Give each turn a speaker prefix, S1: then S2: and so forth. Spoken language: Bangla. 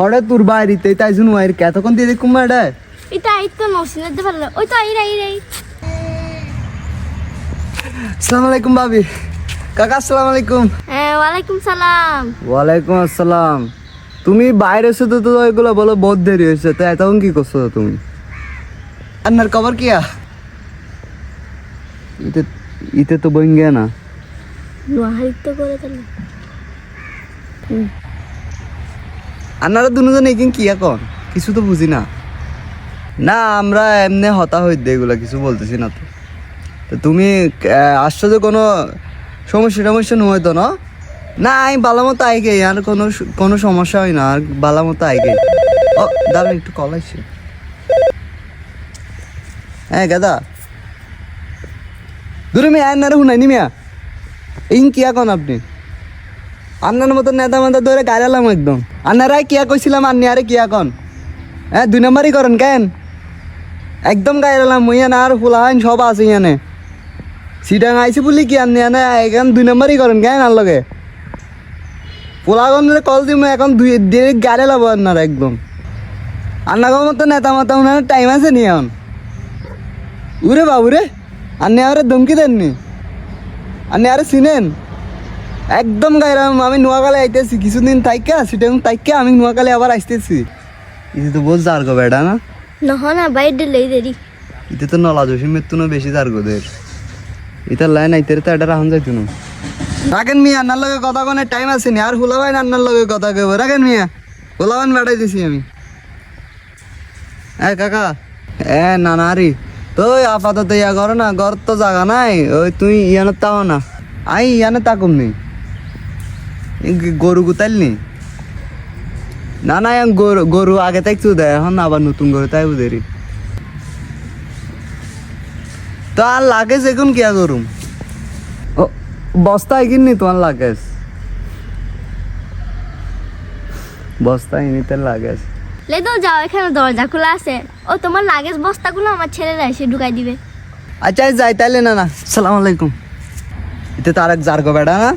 S1: হরে তোর বাইরিতে তাই শুনু আইর কতক্ষণ দিয়ে দেখুম এটা?
S2: এটা এই তো নসিনের দে ভালো। ওই তো এই রে এই
S1: আসসালামু আলাইকুম ভাবি। কাকা আসসালামু আলাইকুম
S2: হ্যাঁ ওয়ালাইকুম সালাম।
S1: ওয়ালাইকুম আসসালাম। তুমি বাইরে এসে তো এগুলো বলো বহুত দেরি হয়েছে। তো এতক্ষণ কি করছ তুমি? আন্নার খবর কিয়া ইতে ইতে তো বইন না।
S2: করে
S1: আন্নারা দুজন এখানে কি এখন? কিছু তো বুঝি না। না, আমরা এমনি হতা হই এগুলা, কিছু বলতেছি না তো। তো তুমি আসছো যে কোনো সমস্যা টমস্যা নয় তো না? না আমি বালা মতো আইগে আর কোনো কোনো সমস্যা হয় না, আর বালা মতো আইগে ও, দাঁড়ান, একটু কল আসছে হ্যাঁ গাদা। দূরে মেয়ে আন্নারে শুনাইনি মিয়া। এই কি এখন আপনি? আন্নার মতো নেতা মেতা ধরে গাড়ালাম একদম। আন্নারাই কিয়া কইছিলাম, আন্নি আরে কিয়া কন? হ্যাঁ দুই নম্বরই করেন কেন? একদম গাড়ালাম মুই না আর ফুলাহান সব আছে ইয়ানে। সিটাং আইসি বলি কি আন্নি আনে, এখন দুই নম্বরই করেন কেন আর লগে? পোলাগন কল দিম, এখন দুই দিয়ে গাড়ি লাবো আন্নার একদম। আন্নাগর মতো নেতা মাতা উনার টাইম আছে নি এখন? উরে বাবু রে, আন্নি আরে ধমকি দেননি? আন্নি আরে চিনেন? একদম গাইলাম আমি নোয়াখালী আইতেছি কিছুদিন তাইকা সেটা তাইকা আমি নোয়াখালী আবার আসতেছি ইতে তো বহুত জার্গো বেড়া না?
S2: নহ না বাইরে লই দেরি।
S1: ইতে তো নলা জসিমের তো বেশি জার্গো দের। এটা লাইন আইতে তো এটা রাহন যাইতো না। রাখেন মিয়া আন্নার লগে কথা কোনে টাইম আছে নি আর হুলাবাই আন্নার লগে কথা কইব। রাখেন মিয়া হুলাবান বেড়াই দিছি আমি। হ্যাঁ কাকা। এ না না রে তো ওই আপাতত ইয়া ঘর না ঘর তো জায়গা নাই ওই তুই ইয়ানো তাও না। আই ইয়ানে তাকুম নেই গরু গুতাইল নি না গরু গরু আগে তাই চু দেয় এখন আবার নতুন গরু তাই বুঝেরি তো আর লাগেজ এখন কিয়া করুম ও বস্তা কিননি তোমার লাগেজ? বস্তা এমনিতে লাগেজ।
S2: লে তো যাও এখানে দরজা খোলা আছে। ও তোমার লাগেজ বস্তাগুলো আমার ছেলেরা এসে ঢুকাই দিবে।
S1: আচ্ছা যাই তাইলে না না সালাম আলাইকুম। এতে তো আরেক জার্গো বেড়া না?